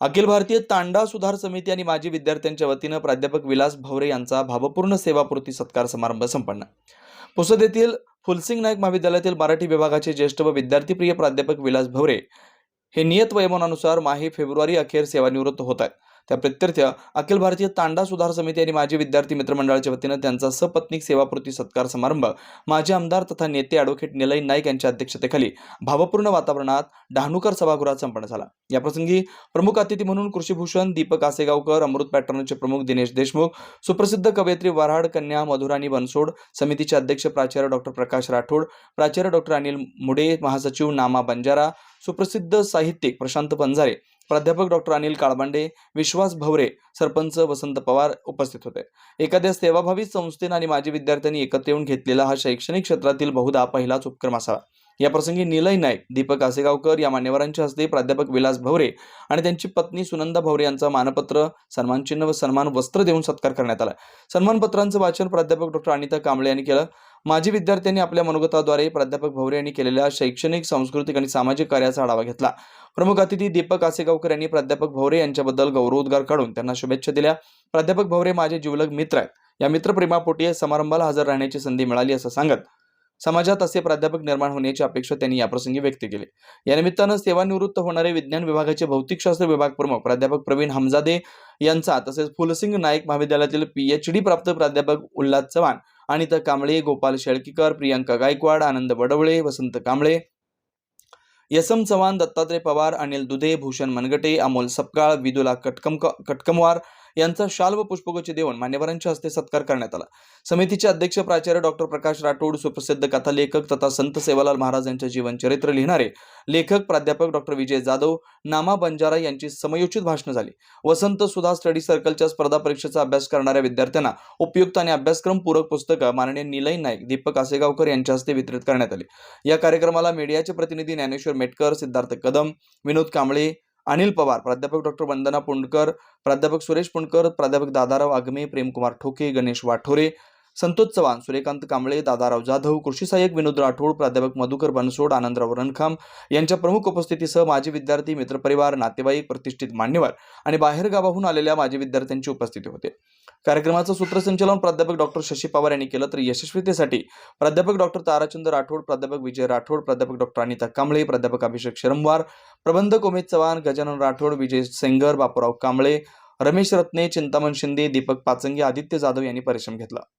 अखिल भारतीय तांडा सुधार समिती आणि माजी विद्यार्थ्यांच्या वतीनं प्राध्यापक विलास भवरे यांचा भावपूर्ण सेवापूर्ती सत्कार समारंभ संपन्न. पुसद येथील फुलसिंग नाईक महाविद्यालयातील मराठी विभागाचे ज्येष्ठ व विद्यार्थीप्रिय प्राध्यापक विलास भवरे हे नियत वयमानानुसार माहे फेब्रुवारी अखेर सेवानिवृत्त होत आहेत. त्या प्रत्यर्थ अखिल भारतीय तांडा सुधार समिती आणि माजी विद्यार्थी मित्रमंडळाच्या वतीनं त्यांचा सपत्नीक सेवापूर्ती सत्कार समारंभ माजी आमदार तथा नेते अॅडव्होकेट निलय नाईक यांच्या अध्यक्षतेखाली भावपूर्ण वातावरणात डहाणूकर सभागृहात संपन्न झाला. याप्रसंगी प्रमुख अतिथी म्हणून कृषीभूषण दीपक आसेगावकर अमृत पॅटर्नचे प्रमुख दिनेश देशमुख सुप्रसिद्ध कवयित्री वऱ्हाड कन्या मधुराणी बनसोड समितीचे अध्यक्ष प्राचार्य डॉक्टर प्रकाश राठोड प्राचार्य डॉक्टर अनिल मुडे महासचिव नामा बंजारा सुप्रसिद्ध साहित्यिक प्रशांत पंजारे प्राध्यापक डॉक्टर अनिल काळबांडे विश्वास भवरे सरपंच वसंत पवार उपस्थित होते. एखाद्या सेवाभावी संस्थेनं आणि माजी विद्यार्थ्यांनी एकत्र येऊन घेतलेला हा शैक्षणिक क्षेत्रातील बहुधा पहिलाच उपक्रम असावा. याप्रसंगी निलय नाईक दीपक आसेगावकर या मान्यवरांच्या हस्ते प्राध्यापक विलास भवरे आणि त्यांची पत्नी सुनंदा भवरे यांचा मानपत्र सन्मानचिन्ह व सन्मान वस्त्र देऊन सत्कार करण्यात आला. सन्मानपत्रांचं वाचन प्राध्यापक डॉक्टर अनिता कांबळे यांनी केलं. माजी विद्यार्थ्यांनी आपल्या मनोगताद्वारे प्राध्यापक भवरे यांनी केलेल्या शैक्षणिक सांस्कृतिक आणि सामाजिक कार्याचा आढावा घेतला. प्रमुख अतिथी दीपक आसेगावकर यांनी प्राध्यापक भवरे यांच्याबद्दल गौरवोद्गार काढून त्यांना शुभेच्छा दिल्या. प्राध्यापक भवरे माझे जिवलग मित्र आहेत. या मित्रप्रेमापोटी या समारंभाला हजर राहण्याची संधी मिळाली असं सांगत समाजात असे प्राध्यापक निर्माण होण्याची अपेक्षा त्यांनी याप्रसंगी व्यक्त केली. या निमित्तानं सेवानिवृत्त होणारे विज्ञान विभागाचे भौतिकशास्त्र विभाग प्रमुख प्राध्यापक प्रवीण हमजादे यांचा तसेच फुलसिंग नाईक महाविद्यालयातील पीएच डी प्राप्त प्राध्यापक उल्हास चव्हाण अनिता कांबळे गोपाल शेळकीकर प्रियांका गायकवाड आनंद बडवळे वसंत कांबळे यसम चव्हाण दत्तात्रय पवार अनिल दुधे भूषण मनगटे अमोल सपकाळ विदुला कटकम कटकमवार यांचा शाल व पुष्पगुच्छ देऊन मान्यवरांच्या हस्ते सत्कार करण्यात आला. समितीचे अध्यक्ष प्राचार्य डॉक्टर प्रकाश राठोड सुप्रसिद्ध कथा लेखक तथा संत सेवालाल महाराज यांचे जीवनचरित्र लिहिणारे लेखक प्राध्यापक डॉक्टर विजय जाधव नामा बंजारा यांची समयोचित भाषणं झाली. वसंत सुधा स्टडी सर्कलच्या स्पर्धा परीक्षेचा अभ्यास करणाऱ्या विद्यार्थ्यांना उपयुक्त आणि अभ्यासक्रम पूरक पुस्तकं माननीय निलय नाईक दीपक आसेगावकर यांच्या हस्ते वितरित करण्यात आली. या कार्यक्रमाला मीडियाचे प्रतिनिधी ज्ञानेश्वर मेटकर सिद्धार्थ कदम विनोद कांबळे अनिल पवार प्राध्यापक डॉक्टर वंदना पुंडकर प्राध्यापक सुरेश पुंडकर प्राध्यापक दादाराव आगमे प्रेमकुमार ठोके गणेश वाठोरे संतोष चव्हाण सूर्यकांत कांबळे दादाराव जाधव कृषी सहाय्यक विनोद राठोड प्राध्यापक मधुकर बनसोड आनंदराव रणखाम यांच्या प्रमुख उपस्थितीसह माजी विद्यार्थी मित्रपरिवार नातेवाईक प्रतिष्ठित मान्यवर आणि बाहेरगावाहून आलेल्या माजी विद्यार्थ्यांची उपस्थिती होते. कार्यक्रमाचं सूत्रसंचालन प्राध्यापक डॉक्टर शशी पवार यांनी केलं. तर यशस्वीतेसाठी प्राध्यापक डॉक्टर ताराचंद राठोड प्राध्यापक विजय राठोड प्राध्यापक डॉक्टर अनिता कांबळे प्राध्यापक अभिषेक शरमवार प्रबंधक उमेद चव्हाण गजानन राठोड विजय सेंगर बापूराव कांबळे रमेश रत्ने चिंतामण शिंदे दीपक पाचंगे आदित्य जाधव यांनी परिश्रम घेतला.